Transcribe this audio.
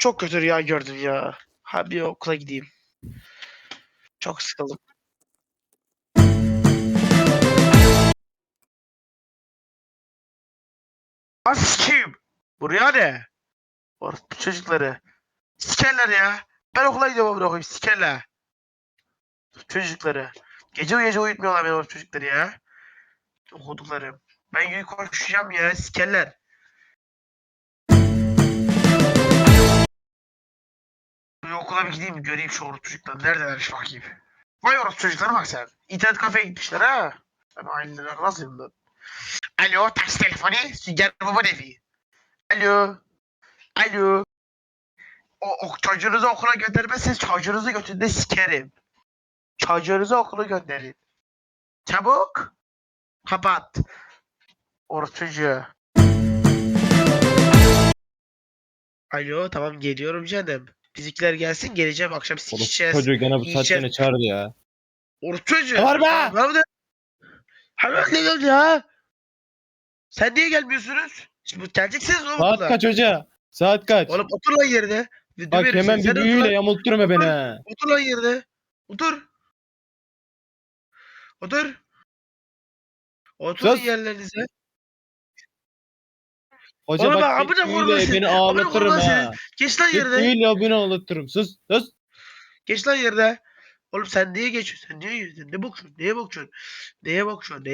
Çok kötü rüya gördüm ya. Ha bir okula gideyim. Çok sıkıldım. Az kim? Bu rüya ne? Orospu çocukları. Sikerler ya. Ben okula gidiyorum amına koyayım sikerler. Çocukları. Gece gece uyutmuyorlar beni o çocukları ya. Okuduklarım. Ben yürü koşacağım ya sikerler. Okula bir gideyim göreyim şu orospu çocukları. Neredelermiş bakayım. Vay orospu çocuklara bak sen. İnternet kafeye gitmişler ha. Ben aileler nasıl yanımda? Alo taksi telefonu. Sünger baba evi. Alo. Alo. O, o çocuğunuzu okula göndermezseniz çocuğunuzu götünde sikerim. Çocuğunuzu okula gönderin. Çabuk. Kapat. Çocuğu. Alo tamam geliyorum canım. Bizimkiler gelsin geleceğim akşam Orospu sikeceğiz. çocuğu gene bu yiyeceğiz. saatte ne çağırdı ya. Orası çocuğu. Ne var be? Hemen de. Hemen ne geldi ya? Sen niye gelmiyorsunuz? Şimdi geleceksiniz oğlum Saat kaç hoca? Saat kaç? Oğlum otur lan yerine. Bir Bak döverim hemen bir otur büyüyle yamultturma beni ha. Otur lan yerine. Otur. Otur. Oturun Sus. yerlerinize. Hoca Oğlum bak, amına koyayım büyüyle seni. beni Amına ağlatırım ha. seni. Geç lan yerine. büyüyle beni ağlatırım. Sus sus. Geç lan yerine. Oğlum sen niye geçiyorsun? Sen niye yürüdün? Ne bakıyorsun? Neye bakıyorsun? Neye bakıyorsun?